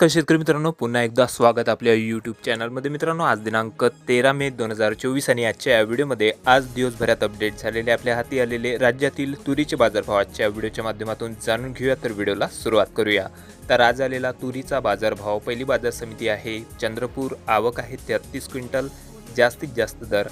नमस्कार शेतकरी मित्रांनो पुन्हा एकदा स्वागत आपल्या यूट्यूब चॅनलमध्ये मित्रांनो आज दिनांक तेरा मे दोन हजार चोवीस आणि आजच्या या व्हिडिओमध्ये आज दिवसभरात अपडेट झालेले आपल्या हाती आलेले राज्यातील तुरीचे बाजारभाव. आजच्या व्हिडिओच्या माध्यमातून जाणून घेऊया तर व्हिडिओला सुरुवात करूया. तर आज आलेला तुरीचा बाजारभाव पहिली बाजार समिती आहे चंद्रपूर आवक आहे तेहतीस क्विंटल जास्तीत जास्त दर.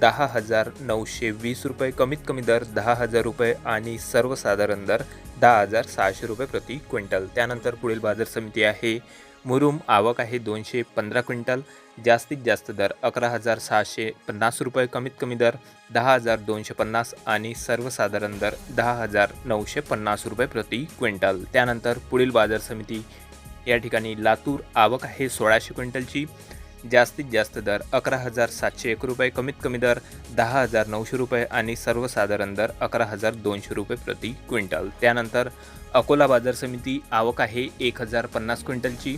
दहा हजार नऊशे वीस रुपये कमीत कमी दर दहा हजार रुपये आणि सर्वसाधारण दर दहा हजार सहाशे रुपये प्रति क्विंटल. त्यानंतर पुढील बाजार समिती आहे. मुरुम आवक आहे दोनशे पंधरा क्विंटल. जास्तीत जास्त दर अकरा हजार सहाशे पन्नास रुपये कमीत कमी दर दहा हजार दोनशे पन्नास आणि सर्वसाधारण दर दहा हजार नऊशे पन्नास रुपये प्रति क्विंटल. त्यानंतर पुढील बाजार समिती या ठिकाणी लातूर आवक आहे सोळाशे क्विंटलची. जास्तीत जास्त दर अकरा हजार सातशे एक रुपये कमीत कमी दर दहा हजार नऊशे रुपये आणि सर्वसाधारण दर अकरा हजार दोनशे रुपये प्रति क्विंटल. त्यानंतर अकोला बाजार समिती आवक आहे एक हजार पन्नास क्विंटलची.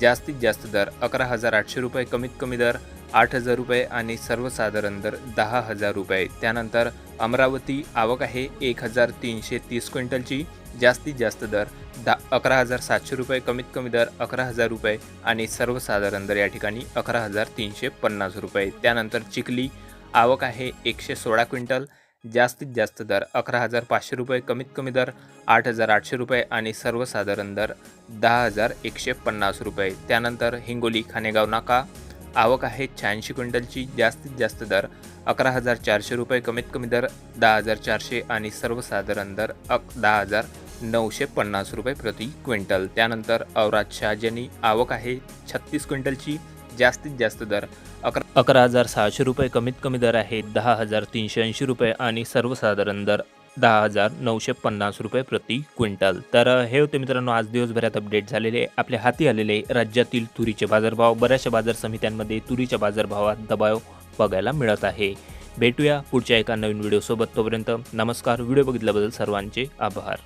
जास्तीत जास्त दर अकरा हजार आठशे रुपये कमीत कमी दर आठ हजार रुपये आणि सर्वसाधारण दर दहा हजार रुपये. त्यानंतर अमरावती आवक आहे एक हजार तीनशे तीस क्विंटलची. जास्तीत जास्त दर दा अकरा हजार सातशे रुपये कमीत कमी दर अकरा हजार रुपये आणि सर्वसाधारण दर या ठिकाणी अकरा हजार तीनशे पन्नास रुपये. त्यानंतर चिखली आवक आहे एकशे सोळा क्विंटल जास्तीत जास्त दर अकरा हजार पाचशे रुपये कमीत कमी दर आठ हजार आठशे रुपये आणि सर्वसाधारण दर दहा हजार एकशे पन्नास रुपये. त्यानंतर हिंगोली खानेगाव नाका आवक आहे शहाऐंशी क्विंटलची जास्तीत जास्त दर अकरा हजार चारशे रुपये कमीत कमी दर दहा हजार चारशे आणि सर्वसाधारण दर अक दहा हजार नऊशे पन्नास रुपये प्रति क्विंटल. त्यानंतर औराद शहाजनी आवक आहे छत्तीस क्विंटलची जास्तीत जास्त दर अकरा अकरा हजार सहाशे रुपये कमीत कमी दर आहे दहा हजार तीनशे ऐंशी रुपये आणि सर्वसाधारण दर दहा हजार नऊशे पन्नास रुपये प्रति क्विंटल. तर हे होते मित्रांनो आज दिवसभरात अपडेट झालेले आपल्या हाती आलेले राज्यातील तुरीचे बाजारभाव. बऱ्याचशा बाजार समित्यांमध्ये तुरीच्या बाजारभावात दबाव बघायला मिळत आहे. भेटूया पुढच्या एका नवीन व्हिडिओसोबत तोपर्यंत नमस्कार. व्हिडिओ बघितल्याबद्दल सर्वांचे आभार.